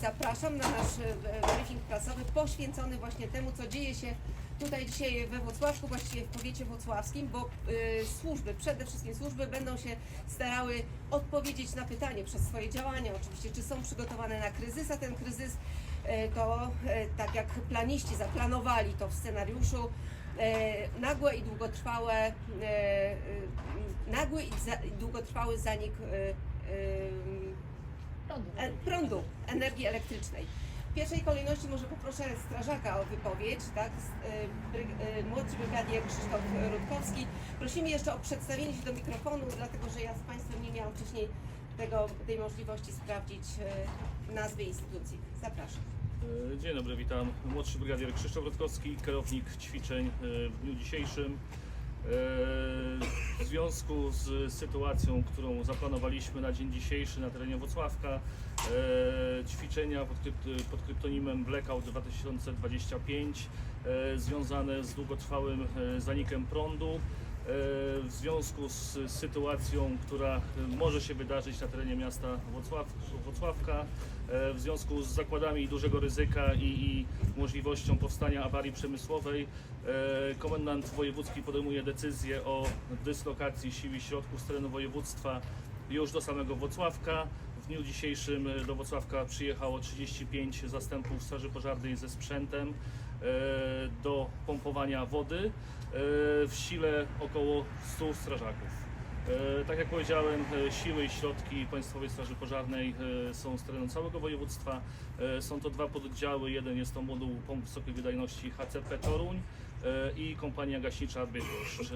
zapraszam na nasz e, briefing prasowy poświęcony właśnie temu, co dzieje się tutaj dzisiaj we Włocławku, właściwie w powiecie włocławskim, bo y, służby, przede wszystkim służby będą się starały odpowiedzieć na pytanie przez swoje działania oczywiście, czy są przygotowane na kryzys, a ten kryzys e, to e, tak jak planiści zaplanowali to w scenariuszu, e, nagłe i długotrwałe, e, e, nagły i, za, długotrwały zanik e, Prądu. E, prądu, energii elektrycznej. W pierwszej kolejności może poproszę strażaka o wypowiedź, tak? Bryg- e, Młodszy brygadier Krzysztof Rutkowski. Prosimy jeszcze o przedstawienie się do mikrofonu, dlatego że ja z Państwem nie miałam wcześniej tego, tej możliwości sprawdzić e, nazwy instytucji. Zapraszam. E, Dzień dobry, witam. Młodszy brygadier Krzysztof Rutkowski, kierownik ćwiczeń e, w dniu dzisiejszym. E, W związku z sytuacją, którą zaplanowaliśmy na dzień dzisiejszy na terenie Włocławka, e, ćwiczenia pod, krypt- pod kryptonimem Blackout 2025 e, związane z długotrwałym zanikiem prądu. E, W związku z sytuacją, która e, może się wydarzyć na terenie miasta Włocław, Włocławka, e, w związku z zakładami dużego ryzyka i, i możliwością powstania awarii przemysłowej, komendant wojewódzki podejmuje decyzję o dyslokacji sił i środków z terenu województwa już do samego Włocławka. W dniu dzisiejszym do Włocławka przyjechało 35 zastępów Straży Pożarnej ze sprzętem do pompowania wody. E, W sile około 100 strażaków. E, Tak jak powiedziałem, e, siły i środki Państwowej Straży Pożarnej e, są z terenu całego województwa. E, Są to dwa pododdziały. Jeden jest to moduł pomp wysokiej wydajności HCP Toruń e, i kompania gaśnicza Bydgoszcz. E,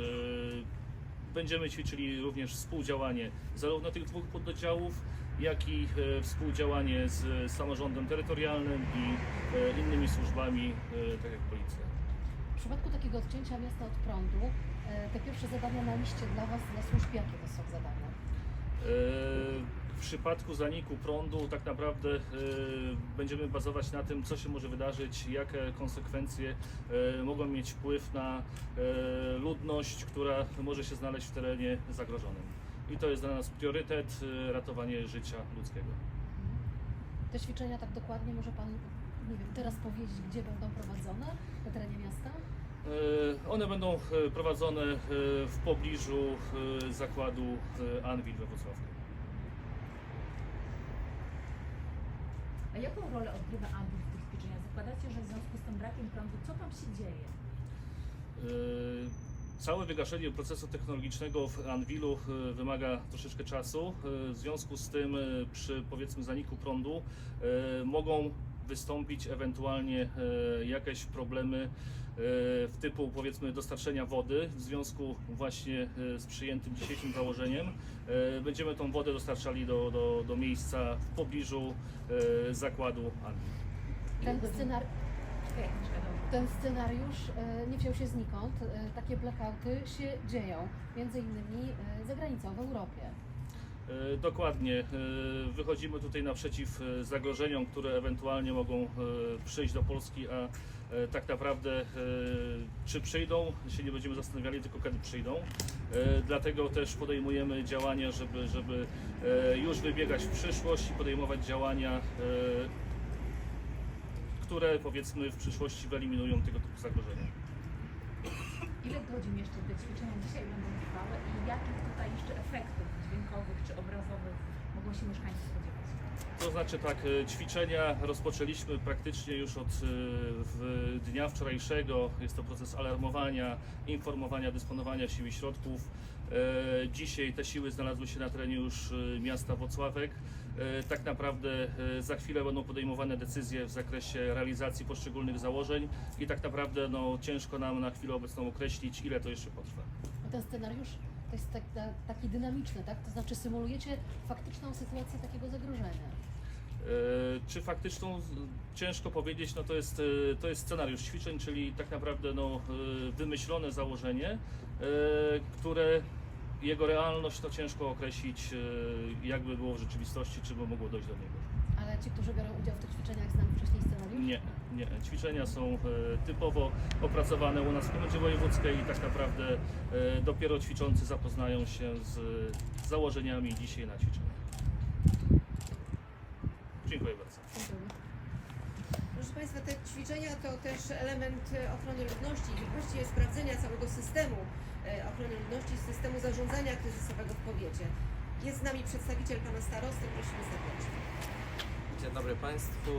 Będziemy ćwiczyli również współdziałanie zarówno tych dwóch pododdziałów, jak i e, współdziałanie z samorządem terytorialnym i e, innymi służbami, e, tak jak policja. W przypadku takiego odcięcia miasta od prądu, e, te pierwsze zadania na liście dla Was, dla służb, jakie to są zadania? E, W przypadku zaniku prądu tak naprawdę e, będziemy bazować na tym, co się może wydarzyć, jakie konsekwencje e, mogą mieć wpływ na e, ludność, która może się znaleźć w terenie zagrożonym. I to jest dla nas priorytet, e, ratowanie życia ludzkiego. Te ćwiczenia tak dokładnie może Pan, nie wiem, teraz powiedzieć, gdzie będą prowadzone na terenie miasta? E, One będą e, prowadzone e, w pobliżu zakładu Anwil we Wrocławku. A jaką rolę odgrywa Anwil w tych ćwiczeniach? Zakładacie, że w związku z tym brakiem prądu, co tam się dzieje? Całe wygaszenie procesu technologicznego w Anwilu wymaga troszeczkę czasu. W związku z tym przy powiedzmy zaniku prądu mogą wystąpić ewentualnie e, jakieś problemy e, w typu powiedzmy dostarczenia wody w związku właśnie e, z przyjętym dzisiejszym założeniem. Będziemy tą wodę dostarczali do, do, do miejsca w pobliżu zakładu Anwil. Ten, scenar... Czekaj, czekaj, dobrze. ten scenariusz nie wziął się znikąd. Takie blackouty się dzieją, między innymi za granicą, w Europie. E, Dokładnie. E, Wychodzimy tutaj naprzeciw e, zagrożeniom, które ewentualnie mogą przyjść do Polski, a tak naprawdę czy przyjdą, się nie będziemy zastanawiali, tylko kiedy przyjdą. Dlatego też podejmujemy działania, żeby, żeby już wybiegać w przyszłość i podejmować działania, które powiedzmy w przyszłości wyeliminują tego typu zagrożenia. Ile godzin jeszcze te ćwiczenia dzisiaj będą trwały i jakich tutaj jeszcze efektów dźwiękowych czy obrazowych mogą się mieszkańcy spodziewać? To znaczy tak, e, ćwiczenia rozpoczęliśmy praktycznie już od w dnia wczorajszego. Jest to proces alarmowania, informowania, dysponowania sił i środków. E, Dzisiaj te siły znalazły się na terenie już miasta Wocławek. E, Tak naprawdę e, za chwilę będą podejmowane decyzje w zakresie realizacji poszczególnych założeń i tak naprawdę no, ciężko nam na chwilę obecną określić, ile to jeszcze potrwa. Bo ten scenariusz to jest tak, ta, taki dynamiczny, tak? To znaczy symulujecie faktyczną sytuację takiego zagrożenia. E, Czy faktyczną, ciężko powiedzieć, no to jest, to jest scenariusz ćwiczeń, czyli tak naprawdę no, wymyślone założenie, które jego realność to ciężko określić, e, jakby było w rzeczywistości, czy by mogło dojść do niego. Ale ci, którzy biorą udział w tych ćwiczeniach, znają wcześniej scenariusz? Nie, nie. Ćwiczenia są e, typowo opracowane u nas w Komendzie Wojewódzkiej i tak naprawdę e, dopiero ćwiczący zapoznają się z założeniami dzisiaj na ćwiczeniach. Dziękuję bardzo. Dziękuję. Państwa, te ćwiczenia to też element ochrony ludności i właściwie sprawdzenia całego systemu ochrony ludności, systemu zarządzania kryzysowego w powiecie. Jest z nami przedstawiciel Pana Starosty, prosimy serdecznie. Dzień dobry Państwu.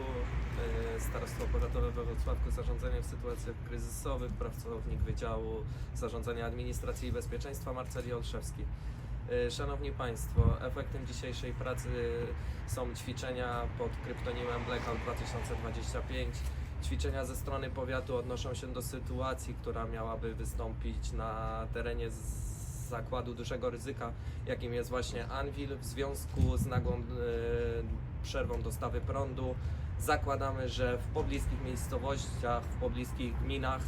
E, Starostwo Powiatowe we Wrocławku Zarządzanie w sytuacjach kryzysowych, pracownik Wydziału Zarządzania Administracji i Bezpieczeństwa Marceli Olszewski. E, Szanowni Państwo, efektem dzisiejszej pracy są ćwiczenia pod kryptonimem Blackout 2025. Ćwiczenia ze strony powiatu odnoszą się do sytuacji, która miałaby wystąpić na terenie zakładu dużego ryzyka, jakim jest właśnie Anvil w związku z nagłą e, przerwą dostawy prądu. Zakładamy, że w pobliskich miejscowościach, w pobliskich gminach e,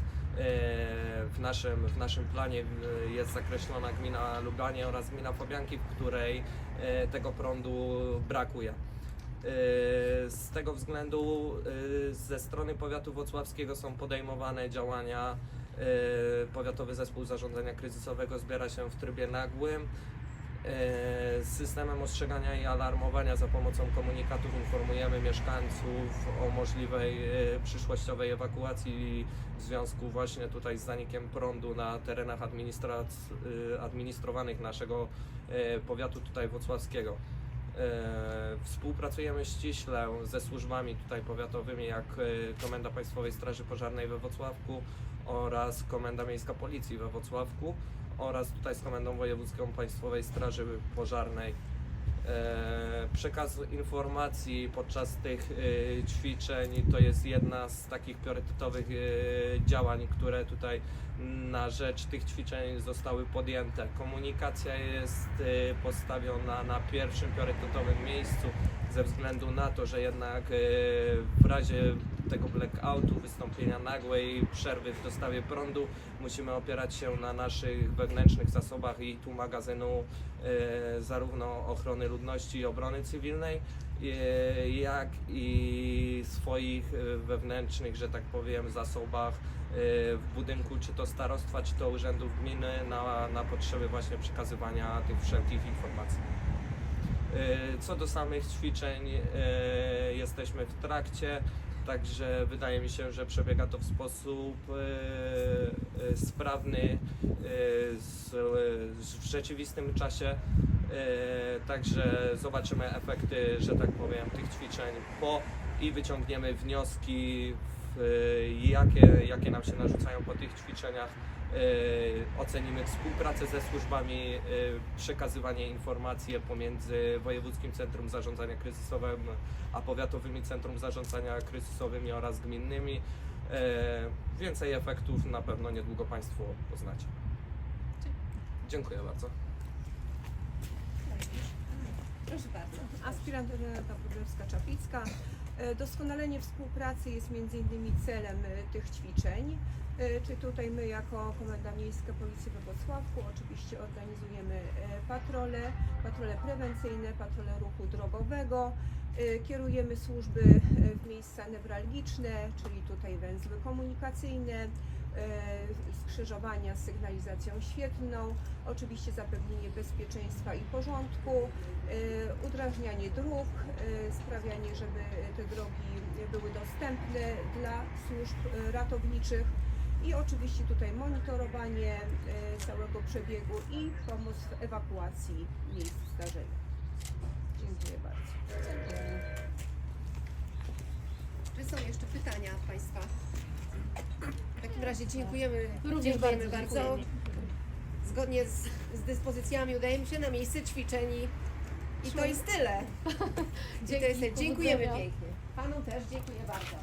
w naszym, w naszym planie e, jest zakreślona gmina Lubanie oraz gmina Fabianki, w której tego prądu brakuje. E, Z tego względu e, ze strony powiatu włocławskiego są podejmowane działania. E, Powiatowy Zespół Zarządzania Kryzysowego zbiera się w trybie nagłym. Z systemem ostrzegania i alarmowania za pomocą komunikatów informujemy mieszkańców o możliwej przyszłościowej ewakuacji w związku właśnie tutaj z zanikiem prądu na terenach administrowanych naszego powiatu tutaj włocławskiego. E, Współpracujemy ściśle ze służbami tutaj powiatowymi, jak e, Komenda Państwowej Straży Pożarnej we Wrocławku oraz Komenda Miejska Policji we Wrocławku oraz tutaj z Komendą Wojewódzką Państwowej Straży Pożarnej. E, Przekaz informacji podczas tych e, ćwiczeń to jest jedna z takich priorytetowych e, działań, które tutaj na rzecz tych ćwiczeń zostały podjęte. Komunikacja jest postawiona na pierwszym priorytetowym miejscu ze względu na to, że jednak w razie tego blackoutu, wystąpienia nagłej przerwy w dostawie prądu musimy opierać się na naszych wewnętrznych zasobach i tu magazynu e, zarówno ochrony ludności i obrony cywilnej, e, jak i swoich wewnętrznych, że tak powiem, zasobach e, w budynku, czy to starostwa, czy to urzędów gminy na, na potrzeby właśnie przekazywania tych wszelkich informacji. E, Co do samych ćwiczeń, e, jesteśmy w trakcie, także wydaje mi się, że przebiega to w sposób e, e, sprawny, e, z, w rzeczywistym czasie. Także zobaczymy efekty, że tak powiem, tych ćwiczeń po i wyciągniemy wnioski, w, jakie, jakie nam się narzucają po tych ćwiczeniach. E, ocenimy współpracę ze służbami, e, przekazywanie informacji pomiędzy Wojewódzkim Centrum Zarządzania Kryzysowym a Powiatowymi Centrum Zarządzania Kryzysowymi oraz gminnymi. E, Więcej efektów na pewno niedługo Państwo poznacie. Dziękuję bardzo. Proszę bardzo. Aspirant Renata Wróblewska-Czaplicka. E, Doskonalenie współpracy jest między innymi celem e, tych ćwiczeń. E, Czy tutaj my jako Komenda Miejska Policji we Wrocławku oczywiście organizujemy patrole, patrole prewencyjne, patrole ruchu drogowego. Kierujemy służby w miejsca newralgiczne, czyli tutaj węzły komunikacyjne, skrzyżowania z sygnalizacją świetlną, oczywiście zapewnienie bezpieczeństwa i porządku, udrażnianie dróg, sprawianie, żeby te drogi były dostępne dla służb e, ratowniczych i oczywiście tutaj monitorowanie e, całego przebiegu i pomoc w ewakuacji miejsc zdarzenia. Dziękuję bardzo. Czy są jeszcze pytania Państwa? W takim razie dziękujemy, Również dziękujemy bardzo bardzo. dziękujemy. Zgodnie z, z dyspozycjami udajemy się na miejsce ćwiczeń i, i to jest tyle. I to jest tyle. Dziękujemy pięknie. Panu też dziękuję bardzo.